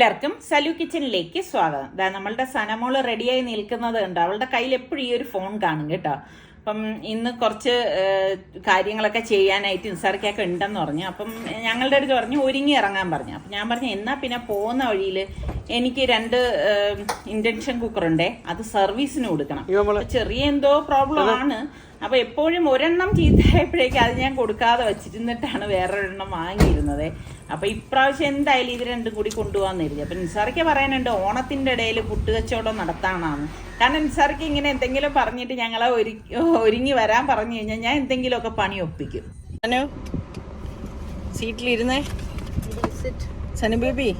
എല്ലാവർക്കും സലു കിച്ചണിലേക്ക് സ്വാഗതം. ദാ നമ്മളുടെ സനമോൾ റെഡിയായി നിൽക്കുന്നത് കണ്ടോ? അവളുടെ കയ്യിൽ എപ്പോഴും ഈ ഒരു ഫോൺ കാണും കേട്ടോ. അപ്പം ഇന്ന് കുറച്ച് കാര്യങ്ങളൊക്കെ ചെയ്യാനായിട്ട് നിസാർക്കൊക്കെ ഉണ്ടെന്ന് പറഞ്ഞു. അപ്പം ഞങ്ങളുടെ അടുത്ത് പറഞ്ഞു ഒരുങ്ങി ഇറങ്ങാൻ പറഞ്ഞു. അപ്പം ഞാൻ പറഞ്ഞു എന്നാ പിന്നെ പോകുന്ന വഴിയിൽ എനിക്ക് രണ്ട് ഇൻഡക്ഷൻ കുക്കറുണ്ടേ. അത് സർവീസിന് കൊടുക്കണം. ചെറിയ എന്തോ പ്രോബ്ലം ആണ്. അപ്പൊ എപ്പോഴും ഒരെണ്ണം ചീത്തയായപ്പോഴേക്ക് അത് ഞാൻ കൊടുക്കാതെ വെച്ചിരുന്നിട്ടാണ് വേറൊരെണ്ണം വാങ്ങിയിരുന്നത്. അപ്പൊ ഇപ്രാവശ്യം എന്തായാലും ഇത് രണ്ടും കൂടി കൊണ്ടുപോകാന്ന് കരുതി. അപ്പൊ നിസാറിക്ക് പറയാനുണ്ട് ഓണത്തിന്റെ ഇടയിൽ പുട്ടുകച്ചവടം നടത്താനാണ്. കാരണം നിസാറിക്ക് ഇങ്ങനെ എന്തെങ്കിലും പറഞ്ഞിട്ട് ഞങ്ങളെ ഒരു ഒരുങ്ങി വരാൻ പറഞ്ഞു കഴിഞ്ഞാൽ ഞാൻ എന്തെങ്കിലുമൊക്കെ പണി ഒപ്പിക്കും. സീറ്റിലിരുന്നേ. സനു ബേബി.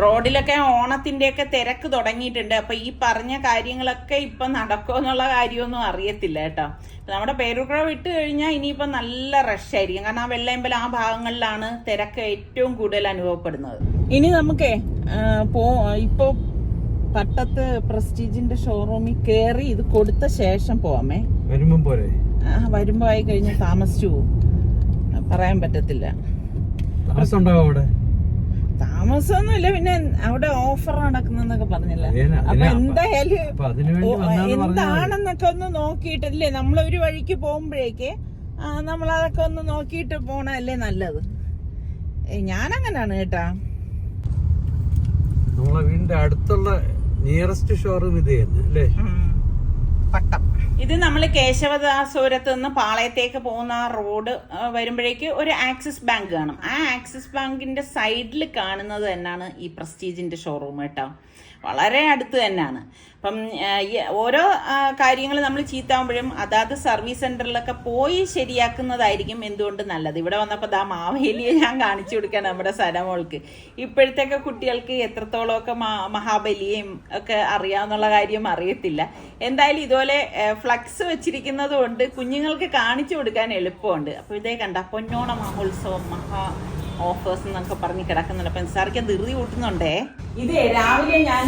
റോഡിലൊക്കെ ഓണത്തിന്റെയൊക്കെ തിരക്ക് തുടങ്ങിയിട്ടുണ്ട്. അപ്പൊ ഈ പറഞ്ഞ കാര്യങ്ങളൊക്കെ ഇപ്പൊ നടക്കുമോ എന്നുള്ള കാര്യമൊന്നും അറിയത്തില്ല കേട്ടോ. നമ്മുടെ പേരുക്കുഴ വിട്ട് കഴിഞ്ഞാൽ ഇനിയിപ്പോ നല്ല റഷ് ആയിരിക്കും. കാരണം ആ വെള്ളയമ്പലം ആ ഭാഗങ്ങളിലാണ് തിരക്ക് ഏറ്റവും കൂടുതൽ അനുഭവപ്പെടുന്നത്. ഇനി നമുക്കേ പോ ഇപ്പോ പട്ടത്ത് പ്രസ്റ്റീജിന്റെ ഷോറൂമിൽ കയറി ഇത് കൊടുത്ത ശേഷം പോവാമേ. വരുമ്പം പോരെ? ആ, വരുമ്പോ ആയി കഴിഞ്ഞാൽ താമസിച്ചു പോകും പറയാൻ പറ്റത്തില്ല. താമസം ഉണ്ടാവും അവിടെ? താമസമൊന്നുമില്ല. പിന്നെ അവിടെ ഓഫർ നടക്കുന്നൊക്കെ പറഞ്ഞില്ല? അപ്പൊ എന്തായാലും എന്താണെന്നൊക്കെ ഒന്ന് നോക്കിയിട്ടല്ലേ? നമ്മളൊരു വഴിക്ക് പോകുമ്പോഴേക്ക് നമ്മൾ അതൊക്കെ ഒന്ന് നോക്കിയിട്ട് പോണല്ലേ നല്ലത്. ഞാനങ്ങനാണ് കേട്ടാ. നമ്മളെ വീടിന്റെ അടുത്തുള്ള നിയറസ്റ്റ് ഷോറൂം ഇത് തന്നെ അല്ലേ? പട്ടം. ഇത് നമ്മൾ കേശവദാസപുരത്ത് നിന്ന് പാളയത്തേക്ക് പോകുന്ന ആ റോഡ് വരുമ്പോഴേക്ക് ഒരു ആക്സിസ് ബാങ്ക് കാണും. ആ ആക്സിസ് ബാങ്കിന്റെ സൈഡിൽ കാണുന്നത് തന്നെയാണ് ഈ പ്രസ്റ്റീജിന്റെ ഷോറൂം കേട്ടോ. വളരെ അടുത്ത് തന്നെയാണ്. അപ്പം ഓരോ കാര്യങ്ങൾ നമ്മൾ ചീത്താവുമ്പോഴും അതാത് സർവീസ് സെന്ററിലൊക്കെ പോയി ശരിയാക്കുന്നതായിരിക്കും എന്തുകൊണ്ട് നല്ലത്. ഇവിടെ വന്നപ്പോൾ ദാ മാവേലിയെ ഞാൻ കാണിച്ചു കൊടുക്കാൻ നമ്മുടെ സ്ഥലമോൾക്ക് ഇപ്പോഴത്തേക്ക് കുട്ടികൾക്ക് എത്രത്തോളമൊക്കെ മഹാബലിയെയും ഒക്കെ അറിയാവുന്നുള്ള കാര്യം അറിയത്തില്ല. എന്തായാലും ഇതുപോലെ ഫ്ലക്സ് വെച്ചിരിക്കുന്നത് കൊണ്ട് കുഞ്ഞുങ്ങൾക്ക് കാണിച്ചു കൊടുക്കാൻ എളുപ്പമുണ്ട്. അപ്പോൾ ഇതേ കണ്ട പൊന്നോണ മഹോത്സവം മഹാ ഓഫേഴ്സ് എന്നൊക്കെ പറഞ്ഞ് കിടക്കുന്നുണ്ട്. അപ്പം സാർക്ക് ധൃതി കൂട്ടുന്നുണ്ടേ? ഇത് രാവിലെ ഞാൻ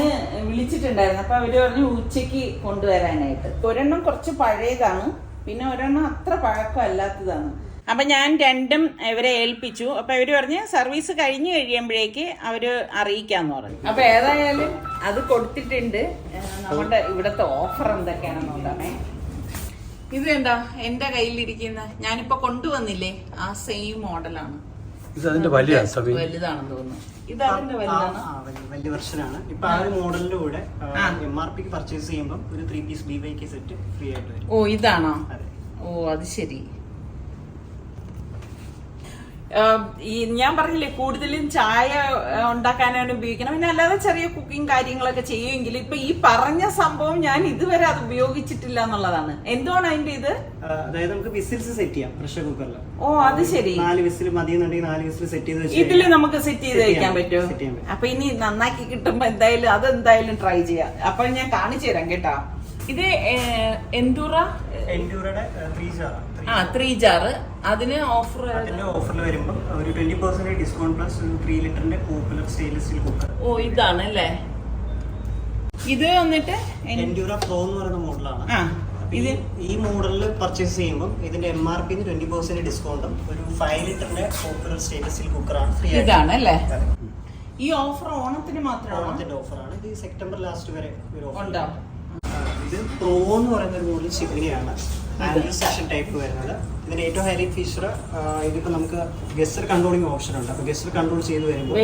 വിളിച്ചിട്ടുണ്ടായിരുന്നു. അപ്പൊ അവർ പറഞ്ഞു ഉച്ചയ്ക്ക് കൊണ്ടുവരാനായിട്ട്. ഒരെണ്ണം കുറച്ച് പഴയതാണ്. പിന്നെ ഒരെണ്ണം അത്ര പഴക്കമല്ലാത്തതാണ്. അപ്പൊ ഞാൻ രണ്ടും ഇവരെ ഏൽപ്പിച്ചു. അപ്പൊ ഇവർ പറഞ്ഞ് സർവീസ് കഴിഞ്ഞു കഴിയുമ്പോഴേക്ക് അവർ അറിയിക്കാന്ന് പറഞ്ഞു. അപ്പൊ ഏതായാലും അത് കൊടുത്തിട്ടുണ്ട്. നമ്മുടെ ഇവിടുത്തെ ഓഫർ എന്തൊക്കെയാണെന്ന് നോക്കാമേ. ഇത് എന്താ എന്റെ കയ്യിലിരിക്കുന്ന ഞാനിപ്പോ കൊണ്ടുവന്നില്ലേ? ആ സെയിം മോഡലാണ് ഇത് അതിന്റെ വലിയ വലുതാണെന്ന് തോന്നുന്നു. ഇത് അതിന്റെ വലുതാണ്. ആ, വലിയ- വലിയ വെർഷനാണ്. ഇപ്പൊ ആ ഒരു മോഡലിന്റെ കൂടെ ആ. എം ആർ പിക്ക് പർച്ചേസ് ചെയ്യുമ്പോൾ ഒരു three piece B Y K set free ആയിട്ട് വരും. ഓ ഇതാണോ? അതെ. ഓ അത് ശരി. ഈ ഞാൻ പറഞ്ഞില്ലേ കൂടുതലും ചായ ഉണ്ടാക്കാനാണ് ഉപയോഗിക്കണം പിന്നെ അല്ലാതെ ചെറിയ കുക്കിംഗ് കാര്യങ്ങളൊക്കെ ചെയ്യുമെങ്കിൽ ഇപ്പൊ ഈ പറഞ്ഞ സംഭവം ഞാൻ ഇതുവരെ അത് ഉപയോഗിച്ചിട്ടില്ല എന്നുള്ളതാണ്. എന്തുകൊണ്ട് അതിന്റെ ഇത്? അതായത് നമുക്ക് വിസിൽസ് സെറ്റ് ചെയ്യാം പ്രഷർ കുക്കറിൽ ഓ അത് ശരി. നാല് വിസിൽ മതി എന്നുണ്ടെങ്കിൽ നാല് വിസിൽ സെറ്റ് ചെയ്ത് ഇതിൽ നമുക്ക് സെറ്റ് ചെയ്ത് വെക്കാൻ പറ്റുമോ. അപ്പൊ ഇനി നന്നാക്കി കിട്ടുമ്പോ എന്തായാലും അത് എന്തായാലും ട്രൈ ചെയ്യാം. അപ്പൊ ഞാൻ കാണിച്ചു തരാം കേട്ടാ. ഇത് എന്തുറ? ത്രീ ജാർ ആ ത്രീ ജാറ് അതിന് ഓഫർ അതിന്റെ ഓഫറിൽ വരുമ്പോൾ ഒരു twenty percent discount plus three ലിറ്ററിന്റെ പോപ്പുലർ സ്റ്റെയിൻലെസ് സ്റ്റീൽ കുക്കർ ഓ ഇതാണ് അല്ലേ ഇത് വന്നിട്ട് എൻഡ്യൂറ പ്രോ എന്ന് പറയുന്ന മോഡലാണ് ഇത് ഈ മോഡലിൽ പർച്ചേസ് ചെയ്യുമ്പോൾ ഇതിന്റെ M R P twenty percent ഡിസ്കൗണ്ടും ഒരു ഫൈവ് ലിറ്ററിന്റെ പോപ്പുലർ സ്റ്റെയിൻലെസ് സ്റ്റീൽ കുക്കറാണ് ഫ്രീ ഇതാണ് അല്ലേ ഈ ഓഫർ ഓണത്തിന് മാത്രമാണ്? ഓണത്തിന്റെ ഓഫറാണ് ഇത് സെപ്റ്റംബർ ലാസ്റ്റ് വരെ ഒരു ഓഫർ ഉണ്ടാവും. ഇത് പ്രോ എന്ന് പറയുന്ന ഒരു മോഡൽ ചിമ്മിനിയാണ് സെക്ഷൻ ടൈപ്പ് വരുന്നത്. ഇതിന് ഏറ്റവും ഹൈലൈറ്റ് ഫീച്ചർ ഇതിപ്പോ നമുക്ക് ഗസ്റ്റർ കൺട്രോളിങ് ഓപ്ഷൻ ഉണ്ട്. അപ്പൊ ഗസ്റ്റർ കൺട്രോൾ ചെയ്ത് വരുമ്പോൾ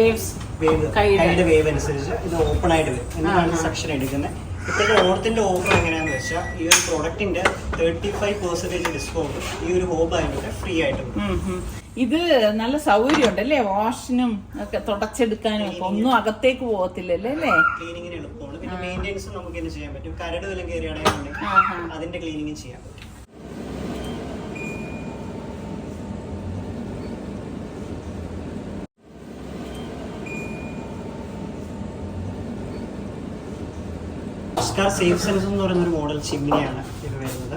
വേവ് കൈയുടെ. വേവ് അനുസരിച്ച് ഇത് ഓപ്പൺ ആയിട്ട് വരും. എന്നിട്ടാണ് സെക്ഷൻ എടുക്കുന്നത്? ഇപ്പോഴത്തെ ഓണത്തിന്റെ ഓഫർ എങ്ങനെയാണെന്ന് വെച്ചാൽ ഈ ഒരു പ്രോഡക്റ്റിന്റെ തേർട്ടി ഫൈവ് പെർസെന്റേജ് ഡിസ്കൗണ്ട് ഈ ഒരു ഹോബ് ആയിട്ട് ഫ്രീ ആയിട്ട്. ഇത് നല്ല സൗകര്യമുണ്ട് അല്ലേ? വാഷിനും ഒക്കെ തുടച്ചെടുക്കാനും ഒക്കെ ഒന്നും അകത്തേക്ക് പോകത്തില്ലല്ലേ അല്ലേ? ക്ലീനിങ്ങിന് എളുപ്പമാണ്. പിന്നെ മെയിന്റെനൻസും നമുക്ക് ചെയ്യാൻ പറ്റും. കരട് വല്ലതും കയറിയാണെങ്കിൽ അതിന്റെ ക്ലീനിങ്ങും ചെയ്യാൻ ഓസ്കാർ സേഫ് സെൻസ് എന്ന് പറയുന്ന ഒരു മോഡൽ ചിമ്മിനിയാണ് ഇത് വരുന്നത്.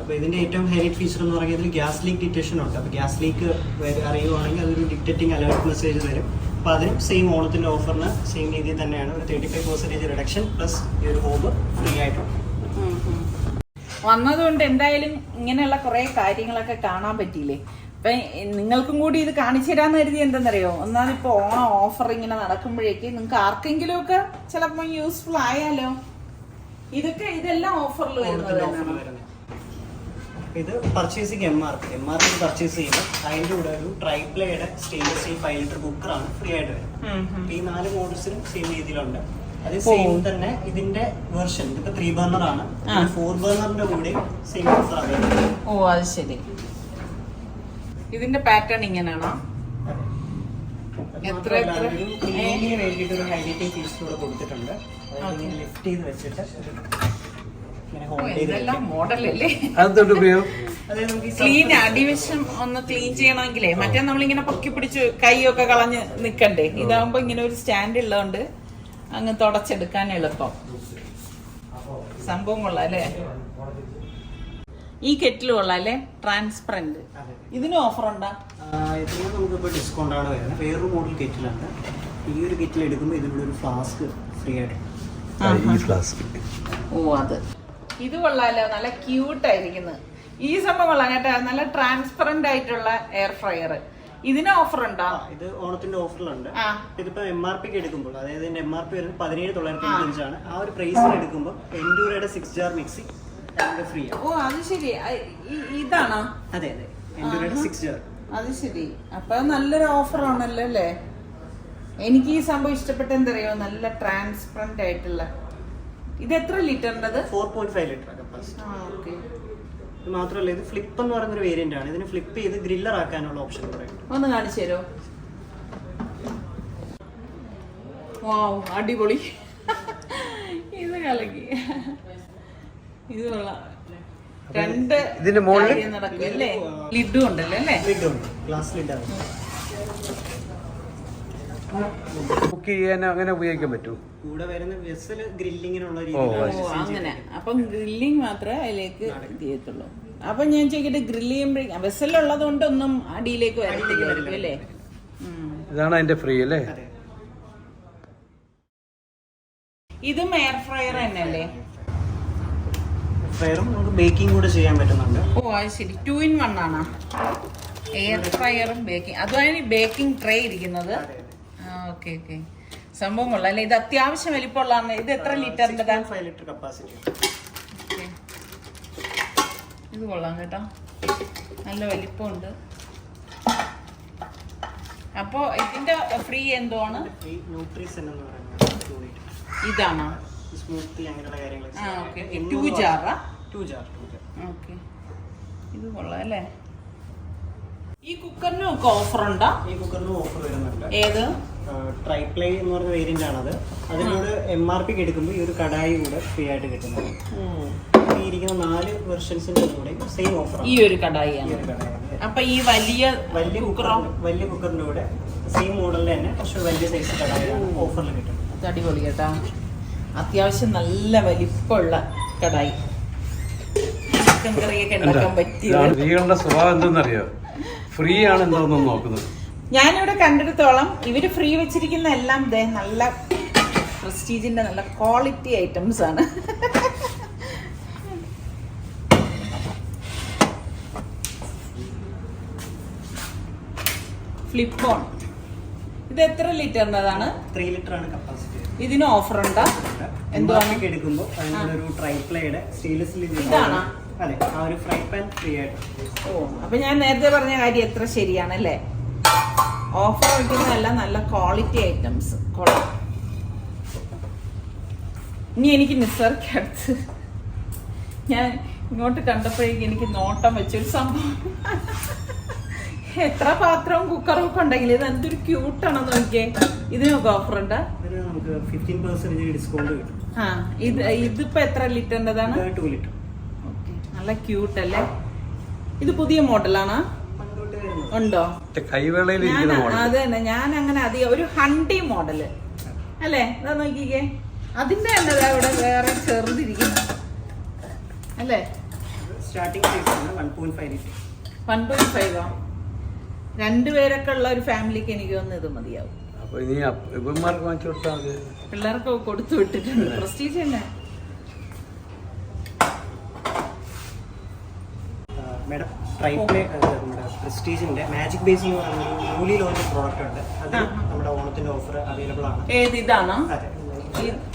അപ്പോൾ ഇതിന്റെ ഏറ്റവും ഹൈലൈറ്റ് ഫീച്ചർ എന്ന് പറയുന്നത് ഇതിൽ ഗ്യാസ് ലീക്ക് ഡിറ്റക്ഷൻ ഉണ്ട് അപ്പോൾ ഗ്യാസ് ലീക്ക് അറിയുവാണെങ്കിൽ അതൊരു ഡിറ്റക്റ്റിംഗ് അലേർട്ട് മെസ്സേജ് തരും. അപ്പോൾ അതിനും സെയിം ഓണത്തിന്റെ ഓഫറിന് സെയിം രീതിയിൽ തന്നെയാണ് ഒരു thirty five percentage reduction plus ഈ ഒരു ഹോബ് ഫ്രീ ആയിട്ടുണ്ട്. വന്നതുകൊണ്ട് എന്തായാലും ഇങ്ങനെയുള്ള കുറേ കാര്യങ്ങളൊക്കെ കാണാൻ പറ്റിയില്ലേ? അപ്പൊ നിങ്ങൾക്കും കൂടി ഇത് കാണിച്ചു തരാന്ന് കരുതി എന്തെന്നറിയോ? ഒന്നാമത് ഓണം ഓഫർ ഇങ്ങനെ നടക്കുമ്പോഴേക്ക് നിങ്ങൾക്ക് ആർക്കെങ്കിലും ഒക്കെ ചിലപ്പോ യൂസ്ഫുൾ ആയാലോ? ഇതൊക്കെ ഇതെല്ലാം ഓഫറിൽ വരുന്നത് ഇത് purchasing M R P M R P purchase ചെയ്യുമ്പോൾ അതിന്റെ കൂടെ ഒരു ട്രൈപ്ലേയുടെ സ്റ്റെയിൻലെസ് സ്റ്റീൽ ഫൈവ് ലിറ്റർ കുക്കറാണ് ഫ്രീ ആയിട്ട് വരുന്നത്. ഈ നാല് മോഡൽസിനും സെയിം രീതിയിലുണ്ട്. അത് സെയിം തന്നെ ഇതിന്റെ വെർഷൻ ഇതിപ്പോ ത്രീ ബർണർ ആണ്. ഫോർ ബർണറിന്റെ കൂടെ സെയിം ഓ അത് ശരി. ഇതിന്റെ പാറ്റേൺ ഇങ്ങനെയാണോ? എത്ര എത്ര? ക്ലീനിങ്ങിന് വേണ്ടിയിട്ട് ഒരു ഹൈലൈറ്റിംഗ് ഫീസ് കൂടെ കൊടുത്തിട്ടുണ്ട്. Okay. ലിഫ്റ്റ് ചെയ്ത് വെച്ചിട്ട് ക്ലീൻ അടിവശം ഒന്ന് ക്ലീൻ ചെയ്യണമെങ്കിലേ മറ്റേ നമ്മളിങ്ങനെ പൊക്കി പിടിച്ച് കൈയൊക്കെ കളഞ്ഞ് നിക്കണ്ടേ? ഇതാവുമ്പോ ഇങ്ങനെ ഒരു സ്റ്റാൻഡ് ഉള്ളതുകൊണ്ട് അങ്ങ് തുടച്ചെടുക്കാൻ എളുപ്പം. സംഭവം കൊള്ളാം അല്ലേ? ഈ കെറ്റിൽ കൊള്ളാം അല്ലേ? ട്രാൻസ്പെറന്റ് ഇതിന് ഓഫർ ഉണ്ടാ? ഇതിന് നമുക്കിപ്പോൾ ഡിസ്കൗണ്ട് ആണ് വരുന്നത്. വേറൊരു മോഡൽ കെറ്റിലാണ് ഈ ഒരു കെറ്റിൽ എടുക്കുമ്പോൾ ഇതിലൂടെ ഒരു ഫ്ലാസ്ക് ഫ്രീ ആയിട്ട് ഫ്ലാസ്ക് ഓ അത്. ഇത് കൊള്ളാലോ. നല്ല ക്യൂട്ട് ആയിരിക്കുന്നത് ഈ സംഭവം കൊള്ളാം കേട്ടോ. നല്ല ട്രാൻസ്പെറന്റ് ആയിട്ടുള്ള എയർ ഫ്രയർ ഇതിന് ഓഫർ ഉണ്ടോ? ഇത് ഓണത്തിന്റെ ഓഫറിലുണ്ട് ഇതിപ്പോ എം ആർ പിക്ക് എടുക്കുമ്പോൾ അതായത് ഇതിന്റെ എം ആർ പി വരുന്നത് പതിനേഴ് തൊള്ളായിരത്തി അഞ്ചാണ് ആ ഒരു പ്രൈസിൽ എടുക്കുമ്പോൾ എൻഡൂരയുടെ സിക്സ് ജാർ മിക്സി അതിന്റെ ഫ്രീ ഓ അത് ശരി. ഇതാണോ? അതെ അതെ. എൻഡൂരയുടെ സിക്സ് ജാർ അത് ശരി. അപ്പൊ നല്ലൊരു ഓഫർ ആണല്ലോ അല്ലേ? എനിക്ക് ഈ സംഭവം ഇഷ്ടപ്പെട്ട എന്തറിയോ? നല്ല ട്രാൻസ്പെറന്റ് ആയിട്ടുള്ള. ഇത് എത്ര ലിറ്ററിന്റെത്? Four point five litre capacity ഇത് മാത്രമല്ല ഇത് ഫ്ലിപ്പ് എന്ന് പറയുന്ന ഒരു വേരിയന്റ് ആണ്. ഇതിന് ഫ്ലിപ്പ് ചെയ്ത് ഗ്രില്ലർ ആക്കാനുള്ള ഓപ്ഷൻ ഉണ്ട് ഒന്ന് കാണിച്ചു തരുമോ? വാവ് അടിപൊളി. ഇത് കലക്കി. ഇത് കൊള്ളാം. രണ്ട് ഇതിന്റെ മുകളിൽ അല്ലേ? ലിഡും ഉണ്ടല്ലോ അല്ലേ? ലിഡ് ഉണ്ട് ഗ്ലാസ് ലിഡ് ആണ് കുക്ക് ചെയ്യാൻ അങ്ങനെ ഉപയോഗിക്കാൻ പറ്റൂ? കൂടെ വരുന്ന വെസൽ ഗ്രില്ലിങ്ങിനുള്ള അങ്ങനെ. അപ്പം ഗ്രില്ലിംഗ് മാത്രമേ അതിലേക്ക് ചെയ്യത്തുള്ളൂ അപ്പൊ ഞാൻ ചോദിക്കട്ടെ ഗ്രില്ല് ചെയ്യുമ്പോഴേക്കും വെസലുള്ളത് കൊണ്ടൊന്നും അടിയിലേക്ക് വരത്തില്ലായിരിക്കും അല്ലേ? ഇതാണ് അതിന്റെ ഫ്രീ അല്ലേ? ഇതും എയർ ഫ്രയർ തന്നെയല്ലേ? ഫയറും നമുക്ക് ബേക്കിംഗ് കൂടെ ചെയ്യാൻ പറ്റുന്നുണ്ട്. ഓ അത് ശരി. ടു ഇൻ വൺ ആണ്? എയർ ഫ്രയറും ബേക്കിംഗ് അതുമാണ് ഈ ബേക്കിംഗ് ട്രേ ഇരിക്കുന്നത്. ഓക്കെ ഓക്കെ സംഭവം കൊള്ളാം അല്ലേ? ഇത് അത്യാവശ്യം വലിപ്പമുള്ളതാണ്. ഇത് എത്ര ലിറ്ററിന്റെ ഫൈവ് ലിറ്റർ കപ്പാസിറ്റി ഇത് കൊള്ളാം കേട്ടോ. നല്ല വലിപ്പമുണ്ട്. അപ്പോ ഇതിന്റെ ഫ്രീ എന്തോ ആണ്? ഇതാണോ? സ്മൂത്തി അങ്ങനെയുള്ള okay two ജാറാ two jar two jar okay ഇത് കൊള്ളാം അല്ലേ? ഈ കുക്കറിനും ഒക്കെ ഓഫർ ഉണ്ടോ? ഈ കുക്കറിന് ഓഫർ വരുന്നുണ്ട്. ഏത്? ട്രൈപ്ലൈ എന്ന് പറഞ്ഞ വേരിയന്റ് ആണത്. അതിനോട് എം ആർ പിക്ക് എടുക്കുമ്പോൾ ഈ ഒരു കടായി കൂടെ ഫ്രീ ആയിട്ട് കിട്ടുന്നത് ഈ ഇരിക്കുന്ന നാല് വെർഷൻസിന്റെ കൂടെ സെയിം ഓഫർ ഈ ഒരു കടായി അപ്പൊ ഈ വലിയ വലിയ കുക്കറോ വലിയ കുക്കറിന്റെ കൂടെ സെയിം മോഡലിൽ തന്നെ കുറച്ച് വലിയ സൈസ് കടായി ഓഫറിൽ കിട്ടും അടിപൊളി കേട്ടാ. അത്യാവശ്യം നല്ല വലിപ്പമുള്ള കടായി. ചിക്കൻ കറിയൊക്കെ ഉണ്ടാക്കാൻ പറ്റിയ സ്വഭാവം എന്തെന്നറിയോ? ഫ്രീ ആണ് എന്തോന്നും നോക്കുന്നത്. ഞാനിവിടെ കണ്ടെടുത്തോളം ഇവർ ഫ്രീ വെച്ചിരിക്കുന്ന എല്ലാം ദേ നല്ല പ്രസ്റ്റീജിന്റെ നല്ല ക്വാളിറ്റി ഐറ്റംസ് ആണ്. ഫ്ലിപ്പോൺ ഇത് എത്ര ലിറ്ററിന്റെതാണ് ത്രീ ലിറ്റർ ആണ് കപ്പാസിറ്റി ഇതിന് ഓഫർ ഉണ്ടോ? എന്തുവാണ്? എടുക്കുമ്പോൾ അതിനുള്ള ഒരു ട്രൈപ്ലൈയുടെ സ്റ്റെയിൻലെസ് സ്റ്റീൽ ഇതാണോ? അതെ ആ ഒരു ഫ്രൈ പാൻ ഫ്രീ ആയിട്ട്. ഓ അപ്പൊ ഞാൻ നേരത്തെ പറഞ്ഞ കാര്യം എത്ര ശരിയാണല്ലേ? ഓഫർ വയ്ക്കുന്നതല്ല നല്ല ക്വാളിറ്റി ഐറ്റംസ് കൊള്ളാം. ഇനി എനിക്ക് നിസ്സർക്കടുത്ത് ഞാൻ ഇങ്ങോട്ട് കണ്ടപ്പോഴേക്കും എനിക്ക് നോട്ടം വെച്ചൊരു സംഭവം. എത്ര പാത്രവും കുക്കറും ഒക്കെ ഉണ്ടെങ്കിൽ ഇത് എന്തൊരു ക്യൂട്ടാണെന്ന് നോക്കിയേ. ഇതിനൊക്കെ ഓഫർ ഉണ്ട്. ആ ഇത് ഇതിപ്പോ എത്ര ലിറ്ററിന്റെതാണ് നല്ല ക്യൂട്ട് അല്ലേ? ഇത് പുതിയ മോഡലാണ് ഉണ്ടോ? ഞാൻ മോഡൽ അത് തന്നെ ഞാൻ അങ്ങനെ അധികം ഒരു ഹണ്ടി മോഡൽ അല്ലേ? ഇതാ നോക്കിക്കേ. അതിന്റെ തന്നെ ദാ ഇവിടെ വേറെ ചെറുതിരിക്കുന്നു. അല്ലേ? സ്റ്റാർട്ടിംഗ് പ്രൈസ് ആണ് one point five litre. One point ഫൈവോ രണ്ടുപേരൊക്കെ ഉള്ള ഒരു ഫാമിലിക്ക് എനിക്ക് തോന്നുന്നു ഇത് മതിയാവും. അപ്പൊ ഇനി ഇവന്മാർക്ക് വാങ്ങിച്ചു കൊടുത്താൽ മതി. പിള്ളേർക്ക് കൊടുത്തു വിട്ടിട്ടുണ്ട്. പ്രസ്റ്റീജ് തന്നെ. മേഡം ട്രൈപ്ലേ നമ്മുടെ പ്രസ്റ്റീജിന്റെ മാജിക് ബേസിൽ എന്ന് പറയുന്ന ന്യൂലി ലോഞ്ച് പ്രോഡക്റ്റ് ഉണ്ട്. അത് നമ്മുടെ ഓണത്തിന്റെ ഓഫർ അവൈലബിൾ ആണ്. ഏത് ഇതാണ്?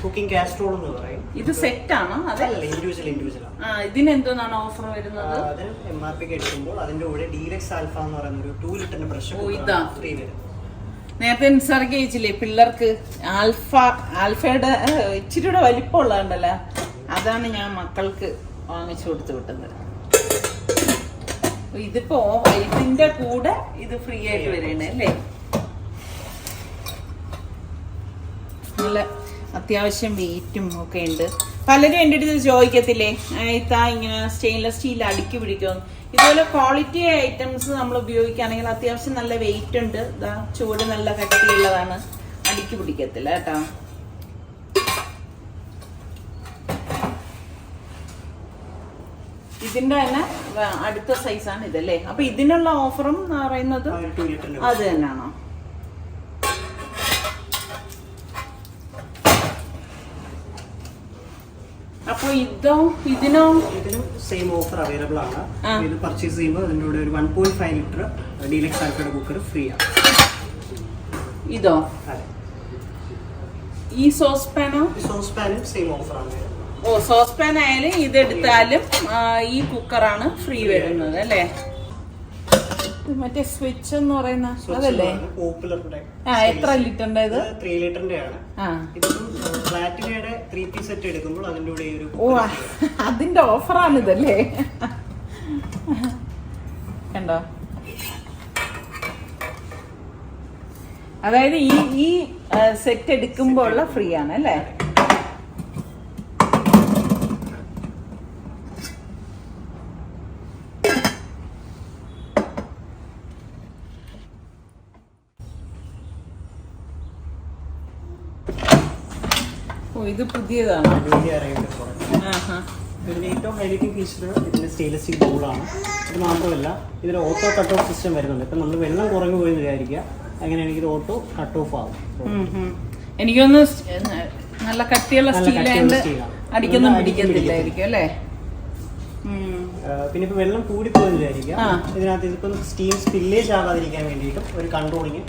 കുക്കിംഗ് കാസ്ട്രോൾ എന്ന് പറയും. ഇത് സെറ്റ് ആണോ അതെ? അതല്ല ഇൻഡിവിജ്വൽ ഇൻഡിവിജ്വൽ ആണ്. ആ ഇതിന് എന്തോന്നാണ് ഓഫർ വരുന്നത് അതിന് എം ആർ പി എടുക്കുമ്പോൾ അതിന്റെ കൂടെ ഡീലക്സ് ആൽഫ എന്ന് പറയുന്ന ഒരു ടൂ ലിറ്ററിന്റെ പ്രഷർ ഓ, ഇതാ. ഫ്രീ വരും നേരത്തെ നിസ്സാർക്ക് ചോദിച്ചില്ലേ പിള്ളേർക്ക് ആൽഫ ആൽഫയുടെ ഇച്ചിരി കൂടെ വലിപ്പമുള്ളതുണ്ടല്ലോ. അതാണ് ഞാൻ മക്കൾക്ക് വാങ്ങിച്ചു കൊടുത്തു വിട്ടത്. ഇതിപ്പോ ഇതിന്റെ കൂടെ ഇത് ഫ്രീ ആയിട്ട് വരണേ അല്ലേ? നല്ല അത്യാവശ്യം വെയിറ്റും ഒക്കെ ഉണ്ട്. പലരും എന്റെ അടുത്ത് ചോദിക്കത്തില്ലേ? ഇത്താ ഇങ്ങനെ സ്റ്റെയിൻലെസ് സ്റ്റീൽ അടുക്കി പിടിക്കുമെന്ന് ഇതുപോലെ ക്വാളിറ്റി ഐറ്റംസ് നമ്മൾ ഉപയോഗിക്കുകയാണെങ്കിൽ അത്യാവശ്യം നല്ല വെയിറ്റ് ഉണ്ട്. ഇതാ ചൂട് നല്ല കട്ടിയുള്ളതാണ്. അടുക്കി പിടിക്കത്തില്ല കേട്ടോ. ഇതിന്റെ തന്നെ അടുത്ത സൈസാണ് ഇതല്ലേ? അപ്പൊ ഇതിനുള്ള ഓഫറും പറയുന്നത് അത് തന്നെയാണോ? അപ്പൊ ഇതോ ഇതിനോ? ഇതിനും സെയിം ഓഫർ അവൈലബിൾ ആണ്. ഇത് പർച്ചേസ് ചെയ്യുമ്പോൾ അതിന്റെ കൂടെ ഒരു one point five litre deluxe ആൽഫയുടെ കുക്കർ ഫ്രീ ആണ്. ഇതോ? അതെ. ഈ സോസ് പാനോ സോസ് പാനും സെയിം ഓഫർ ആണ് ഓ സോസ് പാൻ ആയാലും ഇതെടുത്താലും ഈ കുക്കറാണ് ഫ്രീ വരുന്നത് അല്ലേ? മറ്റേ സ്വിച്ച് എന്ന് പറയുന്ന അതല്ലേ? പോപ്പുലറുടെ ആ എത്ര ലിറ്ററിന്റെ ഇത്? ത്രീ ലിറ്ററിന്റെ ആണ് ആ. ഇതിപ്പം പ്ലാറ്റിനയുടെ ത്രീ പീസ് സെറ്റ് എടുക്കുമ്പോൾ അതിന്റെ കൂടെ ഒരു ഓ ആ, അതിന്റെ ഓഫറാണ് ഇതല്ലേ കണ്ടോ? അതായത് ഈ ഈ സെറ്റ് എടുക്കുമ്പോൾ ഉള്ള ഫ്രീ ആണ് അല്ലേ? ഇത് പുതിയതാണ്? ഏറ്റവും ഹൈലൈറ്റിംഗ് ഫീച്ചർ ഇതിന്റെ സ്റ്റെയിൻലെസ് സ്റ്റീൽ ബൗളാണ് ഇത് മാത്രമല്ല ഇതിൽ ഓട്ടോ കട്ട് ഓഫ് സിസ്റ്റം വരുന്നുണ്ട്. ഇപ്പം നമ്മൾ വെള്ളം കുറഞ്ഞു പോയി എന്ന് വിചാരിക്കുക. അങ്ങനെയാണെങ്കിൽ ഓട്ടോ കട്ട് ഓഫ് ആവും. എനിക്കൊന്ന് നല്ല കട്ടിയുള്ള സ്റ്റീലായിട്ട് അടിക്കൊന്നും അടിക്കും പിടിക്കത്തില്ലായിരിക്കും അല്ലേ? പിന്നെ ഇപ്പൊ വെള്ളം കൂടി പോയതിലായിരിക്കാം. ഇതിനകത്ത് ഇതിപ്പം സ്റ്റീം സ്പില്ലേജ് ആവാതിരിക്കാൻ വേണ്ടിയിട്ടും ഒരു കൺട്രോളിങ്.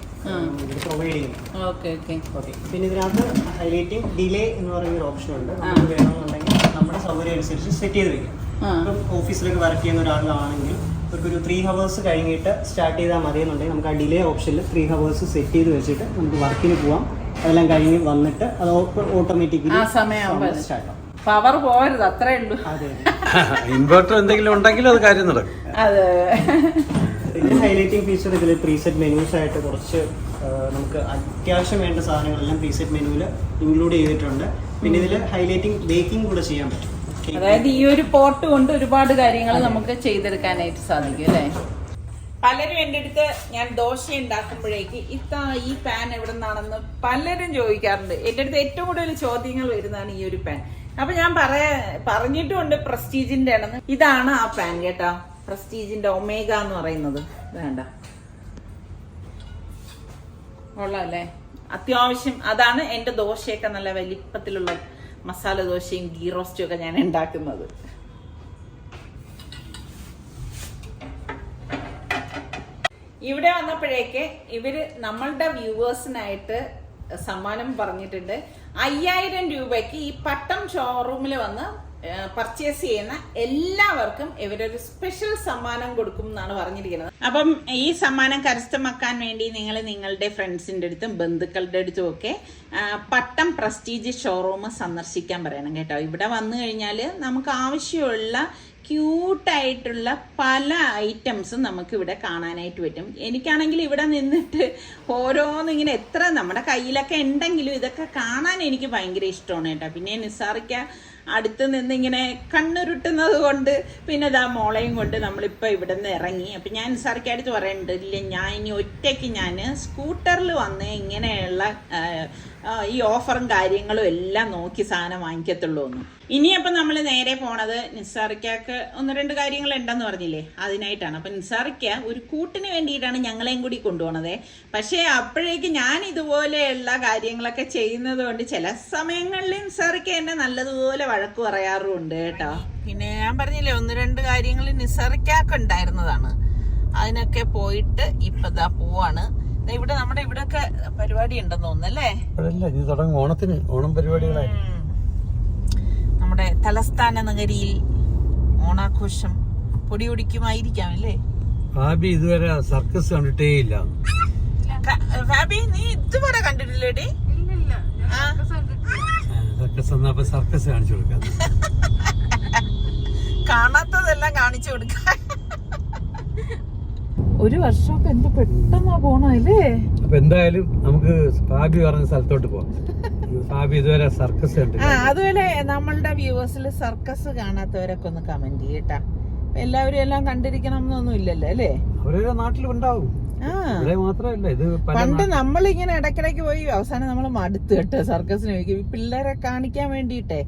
ഇത് പ്രൊവൈഡ് ചെയ്യുന്നു ഓക്കെ ഓക്കെ. ഓക്കെ. പിന്നെ ഇതിനകത്ത് ഹൈലൈറ്റിംഗ് ഡിലേ എന്ന് പറയുന്ന ഒരു ഓപ്ഷൻ ഉണ്ട്. നമുക്ക് വേണമെന്നുണ്ടെങ്കിൽ നമ്മുടെ സൗകര്യം അനുസരിച്ച് സെറ്റ് ചെയ്ത് വെക്കാം. ഇപ്പം ഓഫീസിലൊക്കെ വർക്ക് ചെയ്യുന്ന ഒരാളാണെങ്കിൽ ഒരു ത്രീ ഹവേഴ്സ് കഴിഞ്ഞിട്ട് സ്റ്റാർട്ട് ചെയ്താൽ മതി എന്നുണ്ടെങ്കിൽ നമുക്ക് ആ ഡിലേ ഓപ്ഷനിൽ ത്രീ ഹവേഴ്സ് സെറ്റ് ചെയ്ത് വെച്ചിട്ട് നമുക്ക് വർക്കിന് പോവാം. അതെല്ലാം കഴിഞ്ഞ് വന്നിട്ട് അത് ഓട്ടോമാറ്റിക്കലി സ്റ്റാർട്ട് ആവും പവർ പോകരുത് അത്രേ ഉള്ളൂ. അതെ ഇൻവെർട്ടർ എന്തെങ്കിലും ഉണ്ടെങ്കിലും അത് കാര്യം നടക്കും. അതെ. ഹൈലൈറ്റിംഗ് ഫീച്ചർ ഇതിൽ പ്രീസെറ്റ് മെനൂസ് ആയിട്ട് കുറച്ച് നമുക്ക് അത്യാവശ്യം വേണ്ട സാധനങ്ങളെല്ലാം പ്രീസെറ്റ് മെനുവിൽ ഇൻക്ലൂഡ് ചെയ്തിട്ടുണ്ട്. പിന്നെ ഇതിൽ ഹൈലൈറ്റിംഗ് ബേക്കിംഗ് കൂടെ ചെയ്യാൻ പറ്റും. അതായത് ഈ ഒരു പോർട്ട് കൊണ്ട് ഒരുപാട് കാര്യങ്ങൾ നമുക്ക് ചെയ്തെടുക്കാനായിട്ട് സാധിക്കും അല്ലേ? പലരും എന്റെ അടുത്ത് ഞാൻ ദോശ ഉണ്ടാക്കുമ്പോഴേക്ക് ഇത്ത ഈ പാൻ എവിടെ നിന്നാണെന്ന് പലരും ചോദിക്കാറുണ്ട്. എന്റെ അടുത്ത് ഏറ്റവും കൂടുതൽ ചോദ്യങ്ങൾ വരുന്നതാണ് ഈ ഒരു പാൻ അപ്പൊ ഞാൻ പറയ പറഞ്ഞിട്ടുണ്ട് പ്രസ്റ്റീജിന്റെ ആണെന്ന്. ഇതാണ് ആ പാൻ കേട്ടോ. പ്രസ്റ്റീജിന്റെ ഒമേഗ എന്ന് പറയുന്നത്. വേണ്ട. കൊള്ളാല്ലേ? അത്യാവശ്യം അതാണ് എന്റെ ദോശയൊക്കെ നല്ല വലിപ്പത്തിലുള്ള മസാല ദോശയും ഗീ റോസ്റ്റും ഒക്കെ ഞാൻ ഉണ്ടാക്കുന്നത്. ഇവിടെ വന്നപ്പോഴേക്ക് ഇവർ നമ്മളുടെ വ്യൂവേഴ്സിനായിട്ട് സമ്മാനം പറഞ്ഞിട്ടുണ്ട്. അയ്യായിരം രൂപയ്ക്ക് ഈ പട്ടം ഷോറൂമിൽ വന്ന് പർച്ചേസ് ചെയ്യുന്ന എല്ലാവർക്കും ഇവരൊരു സ്പെഷ്യൽ സമ്മാനം കൊടുക്കും എന്നാണ് പറഞ്ഞിരിക്കുന്നത്. അപ്പം ഈ സമ്മാനം കരസ്ഥമാക്കാൻ വേണ്ടി നിങ്ങൾ നിങ്ങളുടെ ഫ്രണ്ട്സിന്റെ അടുത്തും ബന്ധുക്കളുടെ അടുത്തും ഒക്കെ പട്ടം പ്രസ്റ്റീജ് ഷോറൂം സന്ദർശിക്കാൻ പറയണം കേട്ടോ. ഇവിടെ വന്നു കഴിഞ്ഞാൽ നമുക്ക് ആവശ്യമുള്ള ക്യൂട്ടായിട്ടുള്ള പല ഐറ്റംസും നമുക്ക് ഇവിടെ കാണാനായിട്ട് പറ്റും. എനിക്കാണെങ്കിൽ ഇവിടെ നിന്നിട്ട് ഓരോന്നിങ്ങനെ എത്ര നമ്മുടെ കയ്യിലൊക്കെ ഉണ്ടെങ്കിലും ഇതൊക്കെ കാണാൻ എനിക്ക് ഭയങ്കര ഇഷ്ടമാണ് കേട്ടോ. പിന്നെ നിസ്സാറിക്ക അടുത്ത് നിന്ന് ഇങ്ങനെ കണ്ണുരുട്ടുന്നത് കൊണ്ട് പിന്നെ ഇതാ മോളെയും കൊണ്ട് നമ്മളിപ്പോൾ ഇവിടെ നിന്ന് ഇറങ്ങി. അപ്പം ഞാൻ നിസ്സാറിക്ക അടുത്ത് പറയുന്നുണ്ട് ഇല്ല ഞാൻ ഇനി ഒറ്റയ്ക്ക് ഞാൻ സ്കൂട്ടറിൽ വന്ന് ഇങ്ങനെയുള്ള ഈ ഓഫറും കാര്യങ്ങളും എല്ലാം നോക്കി സാധനം വാങ്ങിക്കത്തുള്ളൂ എന്ന്. ഇനിയപ്പം നമ്മൾ നേരെ പോണത് നിസാറിക്കക്ക് ഒന്ന് രണ്ട് കാര്യങ്ങൾ ഉണ്ടെന്ന് പറഞ്ഞില്ലേ? അതിനായിട്ടാണ്. അപ്പം നിസാറിക്ക ഒരു കൂട്ടിന് വേണ്ടിയിട്ടാണ് ഞങ്ങളെയും കൂടി കൊണ്ടുപോണത്. പക്ഷേ അപ്പോഴേക്ക് ഞാൻ ഇതുപോലെയുള്ള കാര്യങ്ങളൊക്കെ ചെയ്യുന്നത് കൊണ്ട് ചില സമയങ്ങളിൽ നിസാറിക്ക എന്നെ നല്ലതുപോലെ വഴക്ക് പറയാറുണ്ട് കേട്ടോ. പിന്നെ ഞാൻ പറഞ്ഞില്ലേ ഒന്ന് രണ്ട് കാര്യങ്ങൾ നിസ്സാറിക്കാക്ക് ഉണ്ടായിരുന്നതാണ്. അതിനൊക്കെ പോയിട്ട് ഇപ്പൊ ദാ പോവാണ്. ഇവിടെ നമ്മുടെ ഇവിടെ ഒക്കെ പരിപാടി ഉണ്ടെന്ന് തോന്നുന്നല്ലേ ഇത് തുടങ്ങും. ഓണത്തിന് ഓണം പരിപാടികളെ നമ്മുടെ തലസ്ഥാന നഗരിയിൽ ഓണാഘോഷം പൊടിയൊടിക്കുമായിരിക്കാം അല്ലേ? ഫാബി ഇതുവരെ സർക്കസ് കണ്ടിട്ടേ ഇല്ല. ഫാബി നീ ഇതുവരെ കണ്ടിട്ടില്ലേടി. സർക്കസ് വന്നപ്പോ സർക്കസ് കാണിച്ചു കൊടുക്കാം. കാണാത്തതെല്ലാം കാണിച്ചു കൊടുക്കാൻ. ഒരു വർഷമൊക്കെ എന്ത് പെട്ടെന്നാ പോണല്ലേ അപ്പൊ എന്തായാലും നമുക്ക് ഫാബി പറഞ്ഞ സ്ഥലത്തോട്ട് പോവാം. ഫാബി ഇതുവരെ സർക്കസ് അതുപോലെ നമ്മളുടെ വ്യൂവേഴ്സിൽ സർക്കസ് കാണാത്തവരൊക്കെ ഒന്ന് കമന്റ് ചെയ്യട്ടാ എല്ലാവരും എല്ലാം കണ്ടിരിക്കണം എന്നൊന്നും ഇല്ലല്ലോ അല്ലേ? അവരുടെ നാട്ടിലുണ്ടാവും. പണ്ട് നാ- നമ്മളിങ്ങനെ ഇടയ്ക്കിടയ്ക്ക് പോയി അവസാനം നമ്മൾ മടുത്ത് കേട്ടോ സർക്കസിന് പോയി പിള്ളേരെ കാണിക്കാൻ വേണ്ടിയിട്ടേ.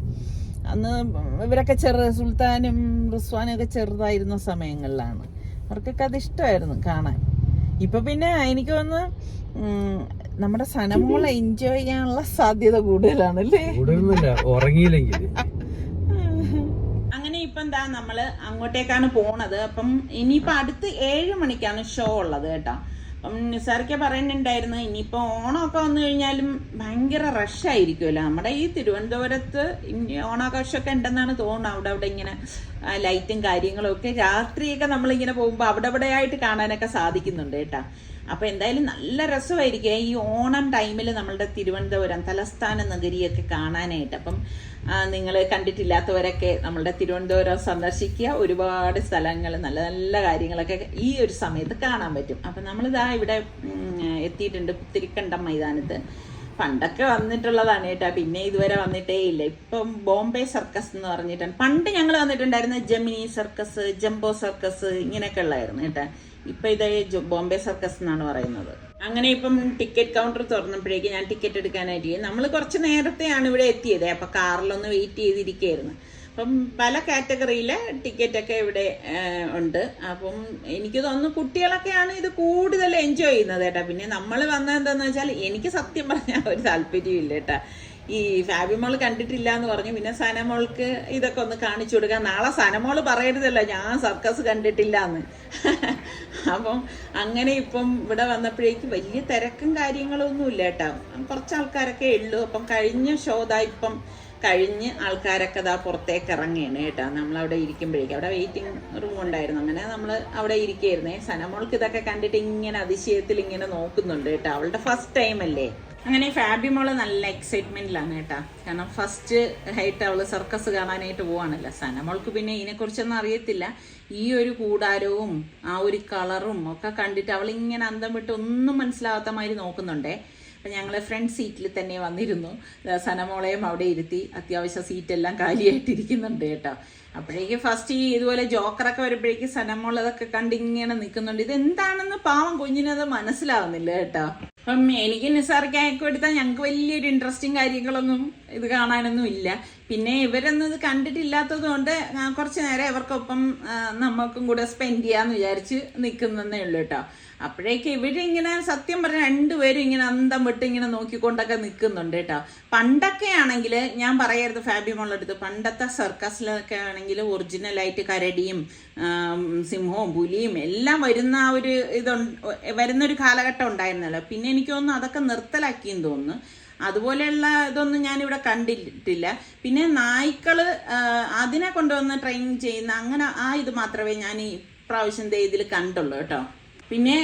അന്ന് ഇവരൊക്കെ ചെറു സുൽത്താനും റിസ്വാനും ഒക്കെ ചെറുതായിരുന്ന സമയങ്ങളിലാണ്. അവർക്കൊക്കെ അത് ഇഷ്ടമായിരുന്നു കാണാൻ. ഇപ്പൊ പിന്നെ എനിക്ക് തോന്നുന്നു നമ്മുടെ സനമോളെ എൻജോയ് ചെയ്യാനുള്ള സാധ്യത കൂടുതലാണല്ലേ? കൂടുതലൊന്നുമില്ല ഉറങ്ങിയില്ലെങ്കിൽ. അങ്ങനെ ഇപ്പൊ എന്താ നമ്മൾ അങ്ങോട്ടേക്കാണ് പോണത്. അപ്പം ഇനിയിപ്പോ അടുത്ത് ഏഴ് മണിക്കാണ് ഷോ ഉള്ളത് കേട്ടോ. അപ്പം നിസാർക്കെ പറയുന്നുണ്ടായിരുന്നു ഇനിയിപ്പോ ഓണമൊക്കെ വന്നു കഴിഞ്ഞാലും ഭയങ്കര റഷായിരിക്കുമല്ലോ നമ്മുടെ ഈ തിരുവനന്തപുരത്ത് ഇനി ഓണാഘോഷമൊക്കെ ഉണ്ടെന്നാണ് തോന്നുന്നത്. അവിടെ അവിടെ ഇങ്ങനെ ലൈറ്റും കാര്യങ്ങളും ഒക്കെ രാത്രിയൊക്കെ നമ്മളിങ്ങനെ പോകുമ്പോൾ അവിടെ അവിടെ ആയിട്ട് കാണാനൊക്കെ സാധിക്കുന്നുണ്ട് കേട്ടോ. അപ്പൊ എന്തായാലും നല്ല രസമായിരിക്കും. ഈ ഓണം ടൈമിൽ നമ്മളുടെ തിരുവനന്തപുരം തലസ്ഥാന നഗരിയൊക്കെ കാണാനായിട്ട്. അപ്പം നിങ്ങൾ കണ്ടിട്ടില്ലാത്തവരൊക്കെ നമ്മളുടെ തിരുവനന്തപുരം സന്ദർശിക്കുക. ഒരുപാട് സ്ഥലങ്ങൾ നല്ല നല്ല കാര്യങ്ങളൊക്കെ ഈ ഒരു സമയത്ത് കാണാൻ പറ്റും. അപ്പം നമ്മളിതാ ഇവിടെ എത്തിയിട്ടുണ്ട് പുത്തിരിക്കണ്ടം മൈതാനത്ത്. പണ്ടൊക്കെ വന്നിട്ടുള്ളതാണ് കേട്ടോ. പിന്നെ ഇതുവരെ വന്നിട്ടേ ഇല്ല. ഇപ്പം ബോംബെ സർക്കസ് എന്ന് പറഞ്ഞിട്ടാണ്. പണ്ട് ഞങ്ങൾ വന്നിട്ടുണ്ടായിരുന്ന ജമിനി സർക്കസ് ജംബോ സർക്കസ് ഇങ്ങനെയൊക്കെ ഉള്ളായിരുന്നു കേട്ടോ. ഇപ്പൊ ഇത് ബോംബെ സർക്കസ് എന്നാണ് പറയുന്നത്. അങ്ങനെ ഇപ്പം ടിക്കറ്റ് കൗണ്ടർ തുറന്നപ്പോഴേക്ക് ഞാൻ ടിക്കറ്റ് എടുക്കാനായിട്ട് നമ്മൾ കുറച്ച് നേരത്തെയാണ് ഇവിടെ എത്തിയത്. അപ്പം കാറിലൊന്ന് വെയിറ്റ് ചെയ്തിരിക്കുകയായിരുന്നു. അപ്പം പല കാറ്റഗറിയിലെ ടിക്കറ്റൊക്കെ ഇവിടെ ഉണ്ട്. അപ്പം എനിക്ക് തോന്നുന്നു കുട്ടികളൊക്കെയാണ് ഇത് കൂടുതൽ എൻജോയ് ചെയ്യുന്നത് കേട്ടോ. പിന്നെ നമ്മൾ വന്നത് എന്താണെന്ന് വെച്ചാൽ എനിക്ക് സത്യം പറഞ്ഞാൽ ഒരു താല്പര്യമില്ല കേട്ടാ. ഈ ഫാബി ഫാബിമോൾ കണ്ടിട്ടില്ല എന്ന് പറഞ്ഞു. പിന്നെ സനമോൾക്ക് ഇതൊക്കെ ഒന്ന് കാണിച്ചു കൊടുക്കാം നാളെ സനമോൾ പറയരുതല്ലോ ഞാൻ സർക്കസ് കണ്ടിട്ടില്ല എന്ന് അപ്പം അങ്ങനെ ഇപ്പം ഇവിടെ വന്നപ്പോഴേക്ക് വലിയ തിരക്കും കാര്യങ്ങളൊന്നും ഇല്ല കേട്ടോ. കുറച്ച് ആൾക്കാരൊക്കെ ഉള്ളൂ. അപ്പം കഴിഞ്ഞ ഷോ ദാ ഇപ്പം കഴിഞ്ഞ് ആൾക്കാരൊക്കെ ദാ പുറത്തേക്ക് ഇറങ്ങിയാണ് കേട്ടോ. നമ്മളവിടെ ഇരിക്കുമ്പോഴേക്കും. അവിടെ വെയിറ്റിംഗ് റൂം ഉണ്ടായിരുന്നു. അങ്ങനെ നമ്മൾ അവിടെ ഇരിക്കുകയായിരുന്നേ. സനമോൾക്ക് ഇതൊക്കെ കണ്ടിട്ട് ഇങ്ങനെ അതിശയത്തിൽ ഇങ്ങനെ നോക്കുന്നുണ്ട് കേട്ടോ. അവളുടെ ഫസ്റ്റ് ടൈം അല്ലേ? അങ്ങനെ ഫാബി മോൾ നല്ല എക്സൈറ്റ്മെന്റിലാണ് കേട്ടാ. കാരണം ഫസ്റ്റ് ഹൈറ്റ് അവൾ സർക്കസ് കാണാനായിട്ട് പോവാണല്ലോ സനമോൾക്ക് പിന്നെ ഇതിനെക്കുറിച്ചൊന്നും അറിയത്തില്ല. ഈ ഒരു കൂടാരവും ആ ഒരു കളറും ഒക്കെ കണ്ടിട്ട് അവൾ ഇങ്ങനെ അന്തം വിട്ട് ഒന്നും മനസ്സിലാവാത്ത മാതിരി നോക്കുന്നുണ്ടേ. അപ്പം ഞങ്ങൾ ഫ്രണ്ട് സീറ്റിൽ തന്നെ വന്നിരുന്നു. സനമോളെയും അവിടെ ഇരുത്തി അത്യാവശ്യം സീറ്റെല്ലാം കാലിയായിട്ടിരിക്കുന്നുണ്ട് കേട്ടോ. അപ്പോഴേക്ക് ഫസ്റ്റ് ഈ ഇതുപോലെ ജോക്കറൊക്കെ വരുമ്പോഴേക്കും സനമോൾ അതൊക്കെ കണ്ടിങ്ങനെ നിൽക്കുന്നുണ്ട്. ഇത് എന്താണെന്ന് പാവം കുഞ്ഞിനത് മനസ്സിലാവുന്നില്ല കേട്ടോ. അപ്പം എനിക്ക് നിസാർക്കായൊക്കെ എടുത്താൽ ഞങ്ങൾക്ക് വലിയൊരു ഇൻട്രസ്റ്റിംഗ് കാര്യങ്ങളൊന്നും ഇത് കാണാനൊന്നും ഇല്ല. പിന്നെ ഇവരൊന്നും ഇത് കണ്ടിട്ടില്ലാത്തത് കൊണ്ട് കുറച്ച് നേരം ഇവർക്കൊപ്പം നമ്മൾക്കും കൂടെ സ്പെൻഡ് ചെയ്യാന്ന് വിചാരിച്ച് നിൽക്കുന്നതേ ഉള്ളൂ കേട്ടോ. അപ്പോഴേക്ക് ഇവരിങ്ങനെ സത്യം പറഞ്ഞ രണ്ടുപേരും ഇങ്ങനെ അന്തം വിട്ട് ഇങ്ങനെ നോക്കിക്കൊണ്ടൊക്കെ നിൽക്കുന്നുണ്ട് കേട്ടോ. പണ്ടൊക്കെ ആണെങ്കിൽ ഞാൻ പറയരുത് ഫാബി മോളെടുത്ത് പണ്ടത്തെ സർക്കസിലൊക്കെ ആണെങ്കിൽ ഒറിജിനലായിട്ട് കരടിയും സിംഹവും പുലിയും എല്ലാം വരുന്ന ആ ഒരു ഇതുണ്ട് വരുന്നൊരു കാലഘട്ടം ഉണ്ടായിരുന്നല്ലോ. പിന്നെ എനിക്ക് തോന്നുന്നു അതൊക്കെ നിർത്തലാക്കിയെന്ന് തോന്നുന്നു. അതുപോലെയുള്ള ഇതൊന്നും ഞാനിവിടെ കണ്ടിട്ടില്ല. പിന്നെ നായ്ക്കൾ അതിനെ കൊണ്ടുവന്ന് ട്രെയിൻ ചെയ്യുന്ന അങ്ങനെ ആ ഇത് മാത്രമേ ഞാൻ ഈ പ്രാവശ്യം ഇതിൽ കണ്ടുള്ളൂ കേട്ടോ. പിന്നെ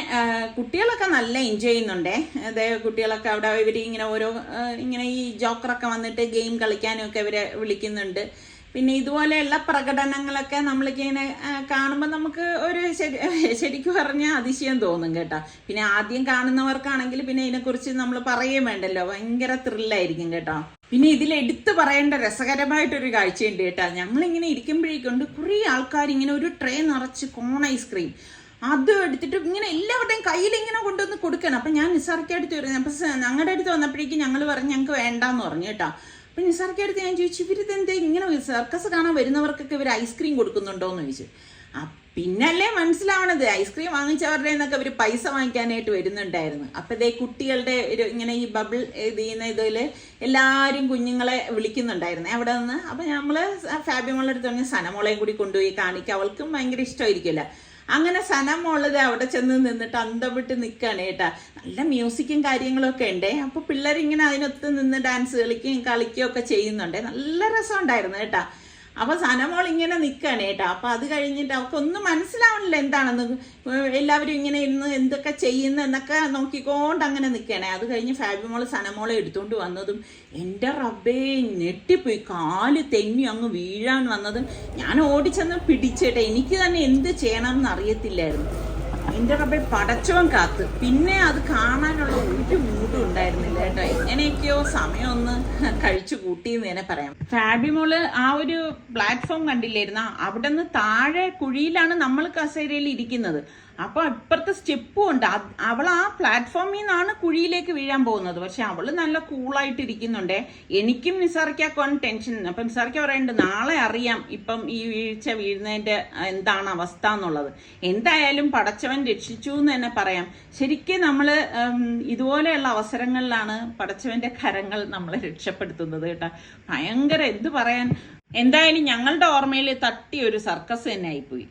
കുട്ടികളൊക്കെ നല്ല എൻജോയ് ചെയ്യുന്നുണ്ടേ. അതെ കുട്ടികളൊക്കെ അവിടെ ഇവർ ഇങ്ങനെ ഓരോ ഇങ്ങനെ ഈ ജോക്കറൊക്കെ വന്നിട്ട് ഗെയിം കളിക്കാനും ഒക്കെ ഇവരെ വിളിക്കുന്നുണ്ട്. പിന്നെ ഇതുപോലെയുള്ള പ്രകടനങ്ങളൊക്കെ നമ്മളിങ്ങനെ കാണുമ്പോൾ നമുക്ക് ഒരു ശരി ശരിക്കും പറഞ്ഞാൽ അതിശയം തോന്നും കേട്ടോ. പിന്നെ ആദ്യം കാണുന്നവർക്കാണെങ്കിൽ പിന്നെ ഇതിനെക്കുറിച്ച് നമ്മൾ പറയുകയും വേണ്ടല്ലോ. ഭയങ്കര ത്രില്ലായിരിക്കും കേട്ടോ. പിന്നെ ഇതിൽ എടുത്തു പറയേണ്ട രസകരമായിട്ടൊരു കാഴ്ചയുണ്ട് കേട്ടോ. ഞങ്ങളിങ്ങനെ ഇരിക്കുമ്പോഴേക്കുണ്ട് കുറേ ആൾക്കാർ ഇങ്ങനെ ഒരു ട്രെയിൻ നിറച്ച് കോൺ ഐസ്ക്രീം അത് എടുത്തിട്ട് ഇങ്ങനെ എല്ലാവരുടെയും കയ്യിൽ ഇങ്ങനെ കൊണ്ടുവന്ന് കൊടുക്കണം. അപ്പം ഞാൻ നിസാർക്കെ അടുത്ത് വരുന്നത് അപ്പം ഞങ്ങളുടെ അടുത്ത് വന്നപ്പോഴേക്കും ഞങ്ങൾ പറഞ്ഞു ഞങ്ങൾക്ക് വേണ്ടാന്ന് പറഞ്ഞു കേട്ടോ. അപ്പം നിസാർക്കെ അടുത്ത് ഞാൻ ചോദിച്ചു ഇവരിതെന്താ ഇങ്ങനെ സർക്കസ് കാണാൻ വരുന്നവർക്കൊക്കെ ഇവർ ഐസ്ക്രീം കൊടുക്കുന്നുണ്ടോ എന്ന് ചോദിച്ചു പിന്നല്ലേ മനസ്സിലാവണത്. ഐസ്ക്രീം വാങ്ങിച്ചവരുടെ നിന്നൊക്കെ അവർ പൈസ വാങ്ങിക്കാനായിട്ട് വരുന്നുണ്ടായിരുന്നു. അപ്പൊ ഇതേ കുട്ടികളുടെ ഒരു ഇങ്ങനെ ഈ ബബിൾ ഇത് ചെയ്യുന്ന ഇതിൽ എല്ലാവരും കുഞ്ഞുങ്ങളെ വിളിക്കുന്നുണ്ടായിരുന്നു അവിടെ നിന്ന്. അപ്പൊ നമ്മൾ ഫാബിമോളടുത്ത് പറഞ്ഞ സനമോളെയും കൂടി കൊണ്ടുപോയി കാണിക്കുക അവൾക്കും ഭയങ്കര ഇഷ്ടമായിരിക്കുമല്ലോ അങ്ങനെ സനമോളത് അവിടെ ചെന്ന് നിന്നിട്ട് അന്തം വിട്ട് നിൽക്കുകയാണ് കേട്ടാ. നല്ല മ്യൂസിക്കും കാര്യങ്ങളൊക്കെ ഉണ്ടേ. ഉണ്ട് അപ്പൊ പിള്ളേരിങ്ങനെ അതിനൊത്ത് നിന്ന് ഡാൻസ് കളിക്കുകയും കളിക്കുകയും ഒക്കെ ചെയ്യുന്നുണ്ട്. നല്ല രസമുണ്ടായിരുന്നു കേട്ടാ. അപ്പൊ സനമോൾ ഇങ്ങനെ നിൽക്കുകയാണ് കേട്ടോ. അപ്പൊ അത് കഴിഞ്ഞിട്ട് അവർക്കൊന്നും മനസ്സിലാവണില്ല എന്താണെന്ന്. എല്ലാവരും ഇങ്ങനെ ഇരുന്ന് എന്തൊക്കെ ചെയ്യുന്നു എന്നൊക്കെ നോക്കിക്കൊണ്ട് അങ്ങനെ നിൽക്കണേ അത് കഴിഞ്ഞ് ഫാബിമോൾ സനമോളെ എടുത്തുകൊണ്ട് വന്നതും എന്റെ റബ്ബേ ഞെട്ടിപ്പോയി. കാൽ തെന്നി അങ്ങ് വീഴാൻ വന്നതും ഞാൻ ഓടിച്ചെന്ന് പിടിച്ചേട്ടെ എനിക്ക് തന്നെ എന്ത് ചെയ്യണം എന്ന് അറിയത്തില്ലായിരുന്നു. എന്റെ റബ്ബെ പടച്ചവൻ കാത്ത്. പിന്നെ അത് കാണാനുള്ള ഒരു മൂഡും ഉണ്ടായിരുന്നില്ല കേട്ടോ. എങ്ങനെയൊക്കെയോ സമയം ഒന്ന് കഴിച്ചു കൂട്ടി എന്ന് തന്നെ പറയാം. ഫാബിമോൾ ആ ഒരു പ്ലാറ്റ്ഫോം കണ്ടില്ലായിരുന്ന അവിടെ നിന്ന് താഴെ കുഴിയിലാണ് നമ്മൾ കസേരയിൽ ഇരിക്കുന്നത്. അപ്പൊ ഇപ്പുറത്തെ സ്റ്റെപ്പും ഉണ്ട്. അവൾ ആ പ്ലാറ്റ്ഫോമിൽ നിന്നാണ് കുഴിയിലേക്ക് വീഴാൻ പോകുന്നത്. പക്ഷെ അവൾ നല്ല കൂളായിട്ട് ഇരിക്കുന്നുണ്ടേ. എനിക്കും നിസാറിക്കാക്കാൻ ടെൻഷൻ അപ്പൊ നിസാറിക്ക പറയുന്നുണ്ട് നാളെ അറിയാം ഇപ്പം ഈ വീഴ്ച വീഴുന്നതിന്റെ എന്താണ് അവസ്ഥ എന്നുള്ളത്. എന്തായാലും പടച്ചവൻ രക്ഷിച്ചു എന്ന് തന്നെ പറയാം. ശരിക്കും നമ്മൾ ഉം, ഇതുപോലെയുള്ള അവസരങ്ങളിലാണ് പടച്ചവന്റെ കരങ്ങൾ നമ്മളെ രക്ഷപ്പെടുത്തുന്നത് കേട്ടോ. ഭയങ്കര എന്ത് പറയാൻ? എന്തായാലും ഞങ്ങളുടെ ഓർമ്മയിൽ തട്ടിയ ഒരു സർക്കസ് തന്നെ ആയിപ്പോയി.